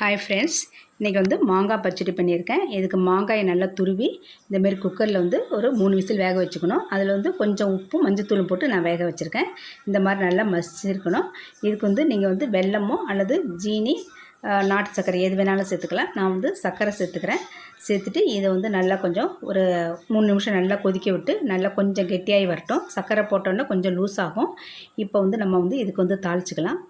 Hi friends இன்றைக்கி வந்து மாங்காய் பச்சடி பண்ணியிருக்கேன். இதுக்கு மாங்காயை நல்லா துருவி இந்தமாரி குக்கரில் வந்து ஒரு மூணு விசில் வேக வச்சுக்கணும். அதில் வந்து கொஞ்சம் உப்பும் மஞ்சத்தூளும் போட்டு நான் வேக வச்சுருக்கேன். இந்த மாதிரி நல்லா மசிச்சிருக்கணும். இதுக்கு வந்து நீங்கள் வந்து வெல்லமோ அல்லது ஜீனி நாட்டு சர்க்கரை எது வேணாலும் சேர்த்துக்கலாம். நான் வந்து சர்க்கரை சேர்த்துக்கிறேன். சேர்த்துட்டு இதை வந்து நல்லா கொஞ்சம் ஒரு மூணு நிமிஷம் நல்லா கொதிக்க விட்டு நல்லா கொஞ்சம் கெட்டியாகி வரட்டும். சர்க்கரை போட்டோன்னா கொஞ்சம் லூஸ் ஆகும். இப்போ வந்து நம்ம வந்து இதுக்கு வந்து தாளிச்சுக்கலாம்.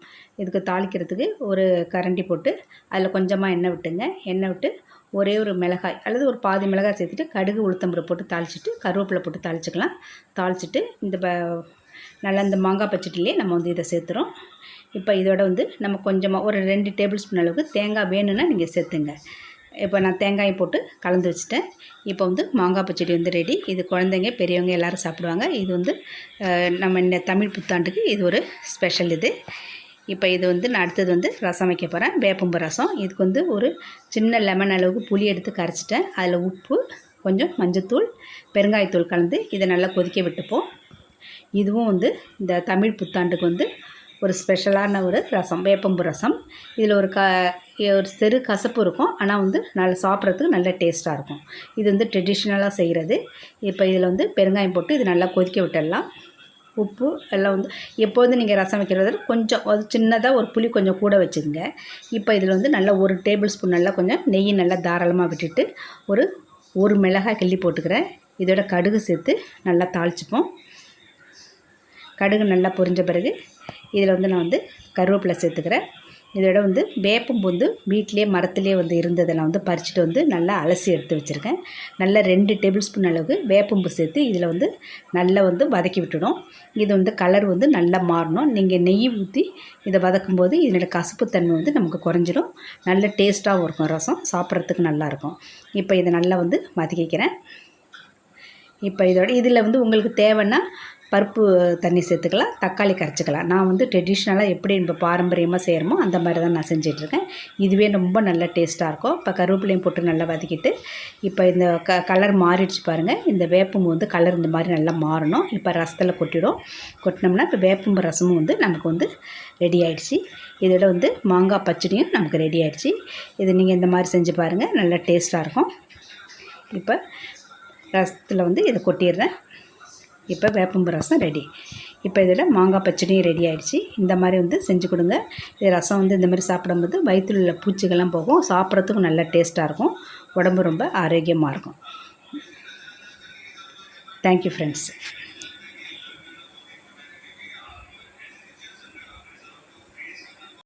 இதுக்கு தாளிக்கிறதுக்கு ஒரு கரண்டி போட்டு அதில் கொஞ்சமாக எண்ணெய் விட்டுங்க. எண்ணெய் விட்டு ஒரே ஒரு மிளகாய் அல்லது ஒரு பாதி மிளகாய் சேர்த்துட்டு கடுகு உளுத்தம்பருப்பு போட்டு தாளிச்சிட்டு கருவேப்பிலை போட்டு தாளிச்சிக்கலாம். தாளிச்சிட்டு இந்த ப நல்லா இந்த மாங்காய் பச்சட்டிலே நம்ம வந்து இதை சேர்த்துறோம். இப்போ இதோட வந்து நம்ம கொஞ்சமாக ஒரு ரெண்டு டேபிள் ஸ்பூன் அளவுக்கு தேங்காய் வேணும்னா நீங்கள் சேர்த்துங்க. இப்போ நான் தேங்காயை போட்டு கலந்து வச்சுட்டேன். இப்போ வந்து மாங்காய் பச்சடி வந்து ரெடி இது குழந்தைங்க பெரியவங்க எல்லோரும் சாப்பிடுவாங்க. இது வந்து நம்ம இந்த தமிழ் புத்தாண்டுக்கு இது ஒரு ஸ்பெஷல் இது. இப்போ இது வந்து நான் அடுத்தது வந்து ரசம் வைக்க போகிறேன் வேப்பம்பு ரசம். இதுக்கு வந்து ஒரு சின்ன லெமன் அளவுக்கு புளி எடுத்து கரைச்சிட்டேன். அதில் உப்பு கொஞ்சம் மஞ்சத்தூள் பெருங்காயத்தூள் கலந்து இதை நல்லா கொதிக்க விட்டுப்போம். இதுவும் வந்து இந்த தமிழ் புத்தாண்டுக்கு வந்து ஒரு ஸ்பெஷலான ஒரு ரசம் வேப்பம்பு ரசம். இதில் ஒரு க ஒரு சிறு கசப்பு இருக்கும். ஆனால் வந்து நல்லா சாப்பிட்றதுக்கு நல்ல டேஸ்ட்டாக இருக்கும். இது வந்து ட்ரெடிஷ்னலாக செய்கிறது இப்போ இதில் வந்து பெருங்காயம் போட்டு இது நல்லா கொதிக்க விட்டுடலாம். உப்பு எல்லாம் வந்து எப்போதும் நீங்கள் ரசம் வைக்கிறது கொஞ்சம் ஒரு சின்னதாக ஒரு புளி கொஞ்சம் கூட வச்சுருங்க இப்போ இதில் வந்து நல்லா ஒரு டேபிள் ஸ்பூன் நல்லா கொஞ்சம் நெய் நல்லா தாராளமாக விட்டுட்டு ஒரு ஒரு மிளகாய் கிள்ளி போட்டுக்கிறேன். இதோட கடுகு சேர்த்து நல்லா தாளிச்சுப்போம். கடுகு நல்லா பொரிஞ்ச பிறகு இதில் வந்து நான் வந்து கருவேப்பிலை சேர்த்துக்கிறேன். இதோட வந்து வேப்பம்பு வந்து வீட்டிலே மரத்துலேயே வந்து இருந்ததை நான் வந்து பறிச்சுட்டு வந்து நல்லா அலசி எடுத்து வச்சுருக்கேன். நல்லா ரெண்டு டேபிள் ஸ்பூன் அளவுக்கு வேப்பம்பு சேர்த்து இதில் வந்து நல்லா வந்து வதக்கி விட்டுடும் இது வந்து கலர் வந்து நல்லா மாறணும். நீங்கள் நெய் ஊற்றி இதை வதக்கும்போது இதனோட கசப்புத்தன்மை வந்து நமக்கு குறைஞ்சிடும் நல்ல டேஸ்ட்டாகவும் இருக்கும் ரசம். சாப்பிட்றதுக்கு நல்லாயிருக்கும் இப்போ இதை நல்லா வந்து வதக்கிக்கிறேன். இப்போ இதோட இதில் வந்து உங்களுக்கு தேவைன்னா பருப்பு தண்ணி சேர்த்துக்கலாம் தக்காளி கரைச்சிக்கலாம். நான் வந்து ட்ரெடிஷ்னலாக எப்படி இப்போ பாரம்பரியமாக செய்கிறோமோ அந்த மாதிரி தான் நான் செஞ்சிட்ருக்கேன். இதுவே ரொம்ப நல்ல டேஸ்ட்டாக இருக்கும். இப்போ கருவேப்பிலையும் போட்டு நல்லா வதக்கிட்டு இப்போ இந்த க கலர் மாறிடுச்சு பாருங்கள் இந்த வேப்பம் வந்து கலர் இந்த மாதிரி நல்லா மாறணும். இப்போ ரசத்தில் கொட்டிடும். கொட்டினோம்னா இப்போ வேப்பம்பு ரசமும் வந்து நமக்கு வந்து ரெடி ஆகிடுச்சு இதோட வந்து மாங்காய் பச்சடியும் நமக்கு ரெடி ஆகிடுச்சு இது நீங்கள் இந்த மாதிரி செஞ்சு பாருங்கள் நல்லா டேஸ்ட்டாக இருக்கும். இப்போ ரசத்தில் வந்து இதை கொட்டிடுறேன். இப்போ வேப்பம்பு ரசம் ரெடி இப்போ இதில் மாங்காய் பச்சடியும் ரெடி ஆகிடுச்சி இந்த மாதிரி வந்து செஞ்சு கொடுங்க. இது ரசம் வந்து இந்த மாதிரி சாப்பிடும்போது வயிற்றில் உள்ள பூச்சிகள்லாம் போகும். சாப்பிட்றதுக்கும் நல்ல டேஸ்ட்டாக இருக்கும். உடம்பு ரொம்ப ஆரோக்கியமாக இருக்கும். Thank you friends